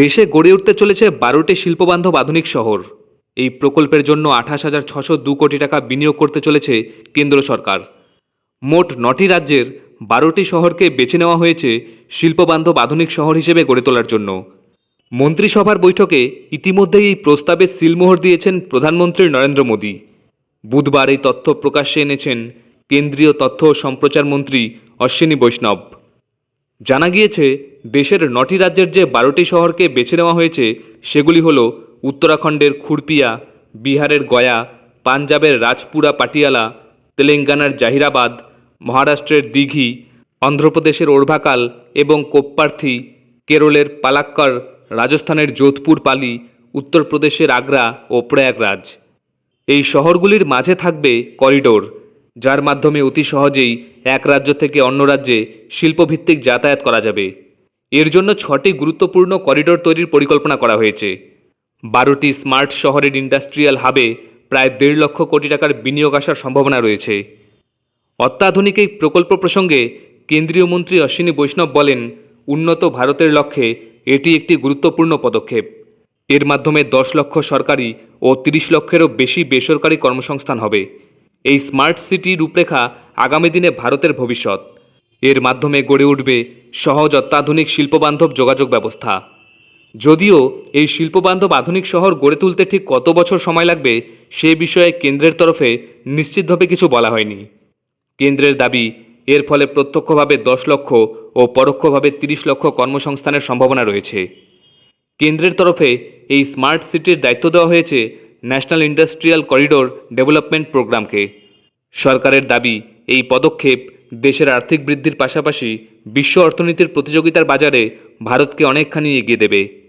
দেশে গড়ে উঠতে চলেছে বারোটি শিল্পবান্ধব আধুনিক শহর। এই প্রকল্পের জন্য আঠাশ হাজার ছশো দু কোটি টাকা বিনিয়োগ করতে চলেছে কেন্দ্র সরকার। মোট নটি রাজ্যের বারোটি শহরকে বেছে নেওয়া হয়েছে শিল্পবান্ধব আধুনিক শহর হিসেবে গড়ে তোলার জন্য। মন্ত্রিসভার বৈঠকে ইতিমধ্যেই এই প্রস্তাবে সিলমোহর দিয়েছেন প্রধানমন্ত্রী নরেন্দ্র মোদী। বুধবার এই তথ্য প্রকাশ্যে এনেছেন কেন্দ্রীয় তথ্য ও সম্প্রচার মন্ত্রী অশ্বিনী বৈষ্ণব। জানা গিয়েছে দেশের নটি রাজ্যের যে বারোটি শহরকে বেছে নেওয়া হয়েছে, সেগুলি হল উত্তরাখণ্ডের খুরপিয়া, বিহারের গয়া, পাঞ্জাবের রাজপুরা পাটিয়ালা, তেলেঙ্গানার জাহিরাবাদ, মহারাষ্ট্রের দিঘি, অন্ধ্রপ্রদেশের ওরভাকাল এবং কোপ্পার্থী, কেরলের পালাক্কর, রাজস্থানের যোধপুর পালি, উত্তরপ্রদেশের আগ্রা ও প্রয়াগরাজ। এই শহরগুলির মাঝে থাকবে করিডোর, যার মাধ্যমে অতি সহজেই এক রাজ্য থেকে অন্য রাজ্যে শিল্পভিত্তিক যাতায়াত করা যাবে। এর জন্য ছটি গুরুত্বপূর্ণ করিডোর তৈরির পরিকল্পনা করা হয়েছে। বারোটি স্মার্ট শহরের ইন্ডাস্ট্রিয়াল হাবে প্রায় দেড় লক্ষ কোটি টাকার বিনিয়োগ আসার সম্ভাবনা রয়েছে। অত্যাধুনিক এই প্রকল্প প্রসঙ্গে কেন্দ্রীয় মন্ত্রী অশ্বিনী বৈষ্ণব বলেন, উন্নত ভারতের লক্ষ্যে এটি একটি গুরুত্বপূর্ণ পদক্ষেপ। এর মাধ্যমে দশ লক্ষ সরকারি ও তিরিশ লক্ষেরও বেশি বেসরকারি কর্মসংস্থান হবে। এই স্মার্ট সিটি রূপরেখা আগামী দিনে ভারতের ভবিষ্যৎ। এর মাধ্যমে গড়ে উঠবে সহজ অত্যাধুনিক শিল্পবান্ধব যোগাযোগ ব্যবস্থা। যদিও এই শিল্পবান্ধব আধুনিক শহর গড়ে তুলতে ঠিক কত বছর সময় লাগবে সে বিষয়ে কেন্দ্রের তরফে নিশ্চিতভাবে কিছু বলা হয়নি। কেন্দ্রের দাবি, এর ফলে প্রত্যক্ষভাবে দশ লক্ষ ও পরোক্ষভাবে তিরিশ লক্ষ কর্মসংস্থানের সম্ভাবনা রয়েছে। কেন্দ্রের তরফে এই স্মার্ট সিটির দায়িত্ব দেওয়া হয়েছে ন্যাশনাল ইন্ডাস্ট্রিয়াল করিডোর ডেভেলপমেন্ট প্রোগ্রামকে। সরকারের দাবি, এই পদক্ষেপ দেশের আর্থিক বৃদ্ধির পাশাপাশি বিশ্ব অর্থনীতির প্রতিযোগিতার বাজারে ভারতকে অনেকখানি এগিয়ে দেবে।